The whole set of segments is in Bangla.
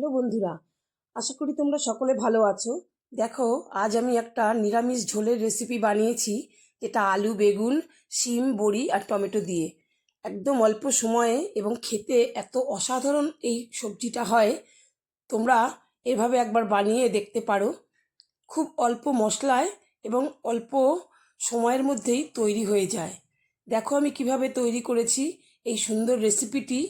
হ্যালো বন্ধুরা, আশা করি তোমরা সকলে ভালো আছো। দেখো, আজ আমি একটা নিরামিষ ঝোলের রেসিপি বানিয়েছি, যেটা আলু, বেগুন, শিম, বড়ি আর টমেটো দিয়ে। একদম অল্প সময়ে এবং খেতে এত অসাধারণ এই সবজিটা হয়, তোমরা এভাবে একবার বানিয়ে দেখতে পারো। খুব অল্প মশলায় এবং অল্প সময়ের মধ্যেই তৈরি হয়ে যায়। দেখো আমি কীভাবে তৈরি করেছি এই সুন্দর রেসিপিটি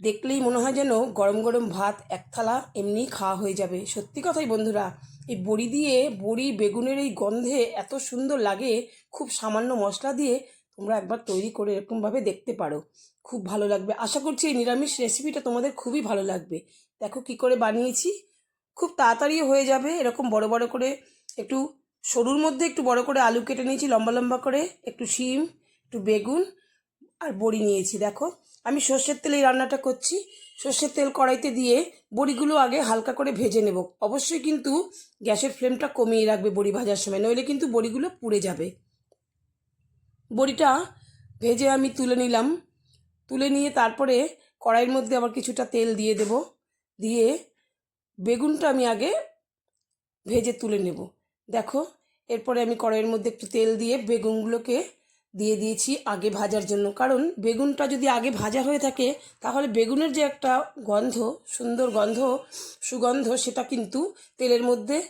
দেখলেই মনে হয় যেন গরম গরম ভাত এক থালা এমনি খাওয়া হয়ে যাবে। সত্যি কথাই বন্ধুরা, এই বড়ি দিয়ে বড়ি বেগুনের এই গন্ধে এত সুন্দর লাগে, খুব সামান্য মশলা দিয়ে তোমরা একবার তৈরি করে এরকমভাবে দেখতে পারো। খুব ভালো লাগবে। আশা করছি এই নিরামিষ রেসিপিটা তোমাদের খুবই ভালো লাগবে। দেখো কি করে বানিয়েছি। খুব তাড়াতাড়ি হয়ে যাবে, এরকম বড় বড় করে একটু সরুর মধ্যে একটু বড় করে আলু কেটে নিয়েছি লম্বা লম্বা করে, একটু শিম, একটু বেগুন আর বড়ি নিয়েছি, দেখো। আমি সর্ষের তেলেই রান্নাটা করছি। সর্ষের তেল কড়াইতে দিয়ে বড়িগুলো আগে হালকা করে ভেজে নেব। অবশ্যই কিন্তু গ্যাসের ফ্লেমটা কমিয়ে রাখবে বড়ি ভাজার সময়, নইলে কিন্তু বড়িগুলো পুড়ে যাবে। বড়িটা ভেজে আমি তুলে নিলাম। তুলে নিয়ে তারপরে কড়াইয়ের মধ্যে আবার কিছুটা তেল দিয়ে দেব। দিয়ে বেগুনটা আমি আগে ভেজে তুলে নেব। দেখো, এরপরে আমি কড়াইয়ের মধ্যে একটু তেল দিয়ে বেগুনগুলোকে দিয়ে দিয়েছি আগে ভাজার জন্য। কারণ বেগুনটা যদি আগে ভাজা হয়ে থাকে, তাহলে বেগুনের যে একটা গন্ধ, সুন্দর গন্ধ, সুগন্ধ, সেটা কিন্তু তেলের মধ্যে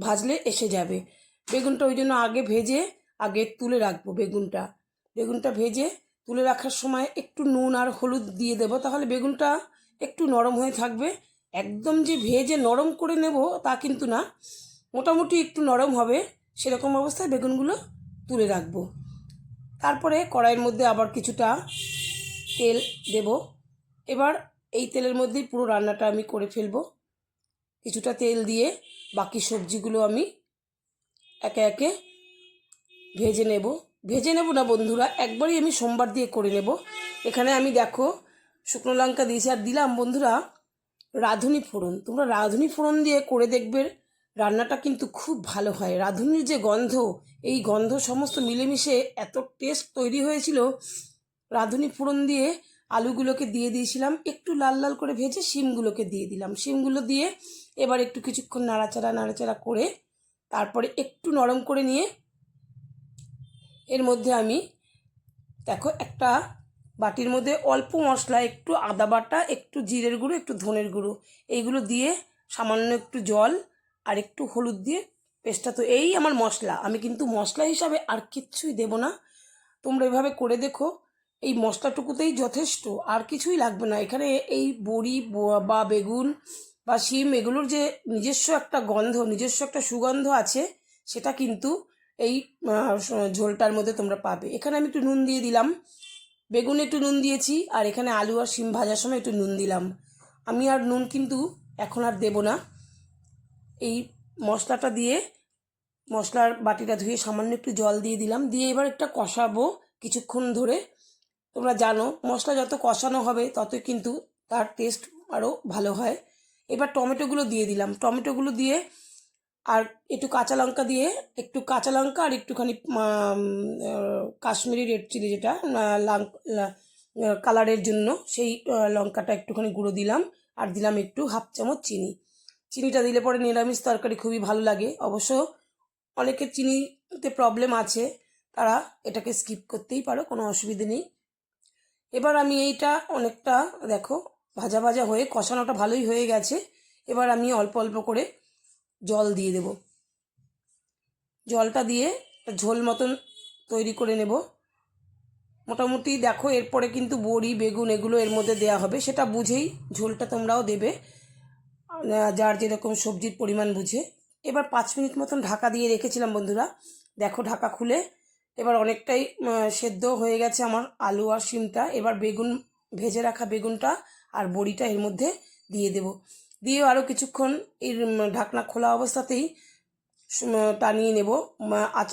ভাজলে এসে যাবে। বেগুনটা ওই জন্য আগে ভেজে, আগে তুলে রাখব বেগুনটা। বেগুনটা ভেজে তুলে রাখার সময় একটু নুন আর হলুদ দিয়ে দেবো, তাহলে বেগুনটা একটু নরম হয়ে থাকবে। একদম যে ভেজে নরম করে নেব তা কিন্তু না। মোটামুটি একটু নরম হবে, সেরকম অবস্থায় বেগুনগুলো তুলে রাখব। তারপরে কড়াইয়ের মধ্যে আবার কিছুটা তেল দেব। এবার এই তেলের মধ্যেই পুরো রান্নাটা আমি করে ফেলব। কিছুটা তেল দিয়ে বাকি সবজিগুলো আমি একে একে ভেজে নেব। ভেজে নেব না বন্ধুরা, একবারই আমি সোমবার দিয়ে করে নেব। এখানে আমি দেখো শুকনো লঙ্কা দিয়েছি। আর দিলাম বন্ধুরা রাঁধুনি ফোড়ন। তোমরা রাঁধুনি ফোড়ন দিয়ে করে দেখবে রান্নাটা কিন্তু খুব ভালো হয়। রাঁধুনির যে গন্ধ, এই গন্ধ সমস্ত মিলেমিশে এত টেস্ট তৈরি হয়েছিল, রাঁধুনি ফোড়ন দিয়ে আলুগুলোকে দিয়ে দিয়েছিলাম, একটু লাল লাল করে ভেজে শিমগুলোকে দিয়ে দিলাম। শিমগুলো দিয়ে এবার একটু কিছুক্ষণ নাড়াচাড়া নাড়াচাড়া করে তারপরে একটু নরম করে নিয়ে এর মধ্যে আমি, দেখো একটা বাটির মধ্যে অল্প মশলা, একটু আদা বাটা, একটু জিরের গুঁড়ো, একটু ধনের গুঁড়ো, এইগুলো দিয়ে সামান্য একটু জল আর একটু হলুদ দিয়ে পেস্টটা। তো এই আমার মশলা। আমি কিন্তু মশলা হিসাবে আর কিচ্ছুই দেব না। তোমরা এভাবে করে দেখো। এই মশলাটুকুতেই যথেষ্ট। আর কিছুই লাগবে না। এখানে এই বড়ি, বা বেগুন, বা শিম, এগুলোর যে নিজস্ব একটা গন্ধ, নিজস্ব একটা সুগন্ধ আছে, সেটা কিন্তু এই ঝোলটার মধ্যে তোমরা পাবে। এখানে আমি একটু নুন দিয়ে দিলাম। বেগুনে একটু নুন দিয়েছি। আর এখানে আলু আর শিম ভাজার সময় একটু নুন দিলাম। আমি আর নুন কিন্তু এখন আর দেব না। এই মশলাটা দিয়ে মশলার বাটিটা ধুয়ে সামান্য একটু জল দিয়ে দিলাম। দিয়ে এবার একটা কষাবো কিছুক্ষণ ধরে। তোমরা জানো, মশলা যত কষানো হবে ততই কিন্তু তার টেস্ট আরও ভালো হয়। এবার টমেটোগুলো দিয়ে দিলাম। টমেটোগুলো দিয়ে আর একটু কাঁচা লঙ্কা দিয়ে, একটু কাঁচা লঙ্কা আর একটুখানি কাশ্মীরি রেড চিলি যেটা লাং কালারের জন্য, সেই লঙ্কাটা একটুখানি গুঁড়ো দিলাম। আর দিলাম একটু হাফ চামচ চিনি। চিনিটা দিলে পরে নিরামিষ তরকারি খুবই ভালো লাগে। অবশ্য অনেকের চিনিতে প্রবলেম আছে, তারা এটাকে স্কিপ করতেই পারো, কোনো অসুবিধে নেই। এবার আমি এইটা অনেকটা, দেখো, ভাজা ভাজা হয়ে কষানোটা ভালোই হয়ে গেছে। এবার আমি অল্প অল্প করে জল দিয়ে দেব। জলটা দিয়ে ঝোল মতন তৈরি করে নেব। মোটামুটি দেখো, এরপরে কিন্তু বড়ি, বেগুন এগুলো এর মধ্যে দেওয়া হবে। সেটা বুঝেই ঝোলটা তোমরাও দেবে। যার যেরকম সবজির পরিমাণ বুঝে। এবার পাঁচ মিনিট মতন ঢাকা দিয়ে রেখেছিলাম বন্ধুরা। দেখো ঢাকা খুলে। এবার অনেকটাই সেদ্ধ হয়ে গেছে আমার আলু আর শিমটা। এবার বেগুন, ভেজে রাখা বেগুনটা আর বড়িটা এর মধ্যে দিয়ে দেব। দিয়ে আরও কিছুক্ষণ এর ঢাকনা খোলা অবস্থাতেই টানিয়ে নেব। আচ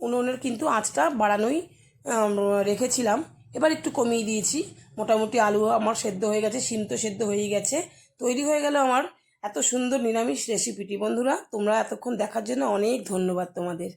উনুনের কিন্তু আঁচটা বাড়ানোই রেখেছিলাম। এবার একটু কমিয়ে দিয়েছি। মোটামুটি আলু আমার সেদ্ধ হয়ে গেছে সিম তো সেদ্ধ হয়েই গেছে। তৈরি হয়ে গেল আমার এত সুন্দর নিরামিষ রেসিপিটি বন্ধুরা, তোমরা এতক্ষণ দেখার জন্য অনেক ধন্যবাদ তোমাদের।